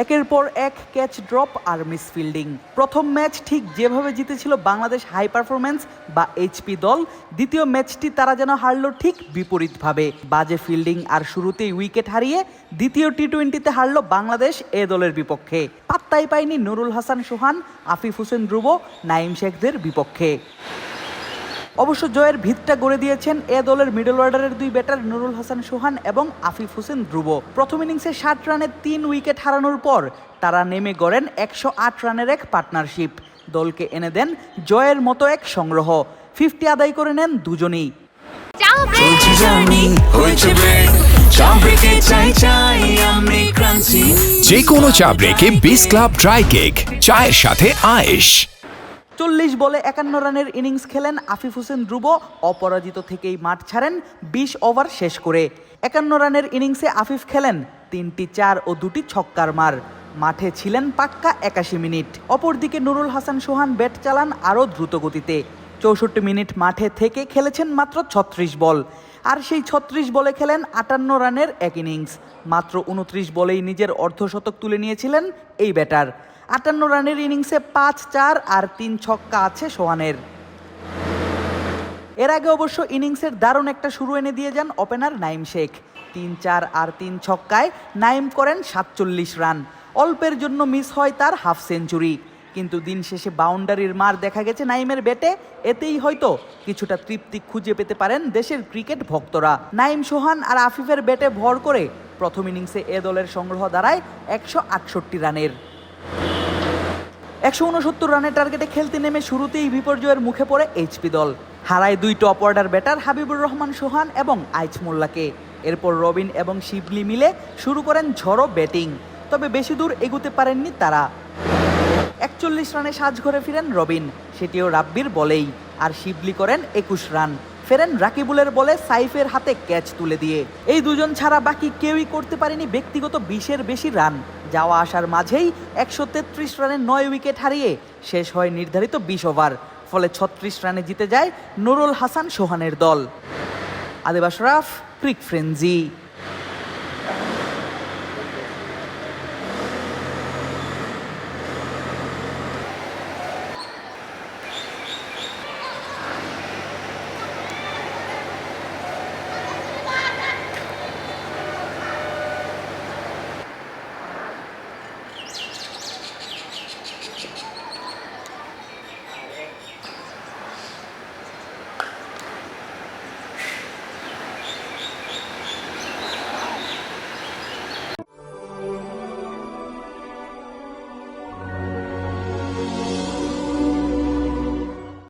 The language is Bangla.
একের পর এক ক্যাচ ড্রপ আর মিস ফিল্ডিং প্রথম ম্যাচ ঠিক যেভাবে জিতেছিল বাংলাদেশ হাই পারফরমেন্স বা এইচপি দল, দ্বিতীয় ম্যাচটি তারা যেন হারল ঠিক বিপরীতভাবে। বাজে ফিল্ডিং আর শুরুতেই উইকেট হারিয়ে দ্বিতীয় টি টোয়েন্টিতে হারল বাংলাদেশ এ দলের বিপক্ষে। পাত্তাই পায়নি নুরুল হাসান, সোহান, আফিফ হোসেন ধ্রুব নাইম শেখদের বিপক্ষে। অবশ্য জয়ের ভিতটা গড়ে দিয়েছেন এ দলের মিডল অর্ডারের দুই ব্যাটার নুরুল হাসান সোহান এবং আফিফ হোসেন ধ্রুব। প্রথম ইনিংসে ষাট রানে তিন উইকেট হারানোর পর তারা নেমে গড়েন একশো আট রানের এক পার্টনারশিপ দলকে এনে দেন জয়ের মতো এক সংগ্রহ। ফিফটি আদায় করে নেন দুজনেই। যে কোনো চা ব্রেকে বিস ক্লাব ড্রাই কেক চায়ের সাথে আয়েশ। চল্লিশ বলে একান্ন রানের ইনিংস খেলেন আফিফ হোসেন ধ্রুব, অপরাজিত থেকেই মাঠ ছাড়েন বিশ ওভার শেষ করে। একান্ন রানের ইনিংসে আফিফ খেলেন তিনটি চার ও দুটি ছক্কার মার। মাঠে ছিলেন পাক্কা একাশি মিনিট। অপরদিকে নুরুল হাসান সোহান ব্যাট চালান আরও দ্রুত গতিতে চৌষট্টি মিনিট মাঠে থেকে খেলেছেন মাত্র ছত্রিশ বল। আর সেই ছত্রিশ বলে খেলেন আটান্ন রানের এক ইনিংস। মাত্র উনত্রিশ বলেই নিজের অর্ধশতক তুলে নিয়েছিলেন এই ব্যাটার। আটান্ন রানের ইনিংসে পাঁচ চার আর তিন ছক্কা আছে সোহানের। এর আগে অবশ্য ইনিংসের দারুণ একটা শুরু এনে দিয়ে যান ওপেনার নাইম শেখ। তিন চার আর তিন ছক্কায় নাইম করেন সাতচল্লিশ রান। অল্পের জন্য মিস হয় তার হাফ সেঞ্চুরি। কিন্তু দিন শেষে বাউন্ডারির মার দেখা গেছে নাইমের ব্যাটে। এতেই হয়তো কিছুটা তৃপ্তি খুঁজে পেতে পারেন দেশের ক্রিকেট ভক্তরা। নাইম সোহান আর আফিফের ব্যাটে ভর করে প্রথম ইনিংসে এ দলের সংগ্রহ দাঁড়ায় একশো আটষট্টি রানের। একশো উনসত্তর রানের টার্গেটে খেলতে নেমে শুরুতেই বিপর্যয়ের মুখে পড়ে এইচপি দল। হারায় দুই top order batter Habibur Rahman, Sohan এবং আইচ মোল্লাকে। এরপর রবিন এবং শিবলি মিলে শুরু করেন ঝড়ো ব্যাটিং। তবে বেশি দূর এগুতে পারেননি তারা। একচল্লিশ রানে সাজ ঘরে ফিরেন রবিন, সেটিও রাব্বির বলেই। আর শিবলি করেন একুশ রান। ফেরেন রাকিবুলের বলে সাইফের হাতে ক্যাচ তুলে দিয়ে। এই দুজন ছাড়া বাকি কেউই করতে পারেনি ব্যক্তিগত বিশের বেশি রান। যাওয়া আসার মাঝেই একশো তেত্রিশ রানে নয় উইকেট হারিয়ে শেষ হয় নির্ধারিত বিশ ওভার। ফলে ছত্রিশ রানে জিতে যায় নুরুল হাসান সোহানের দল। আদেব ক্রিক ফ্রেঞ্জি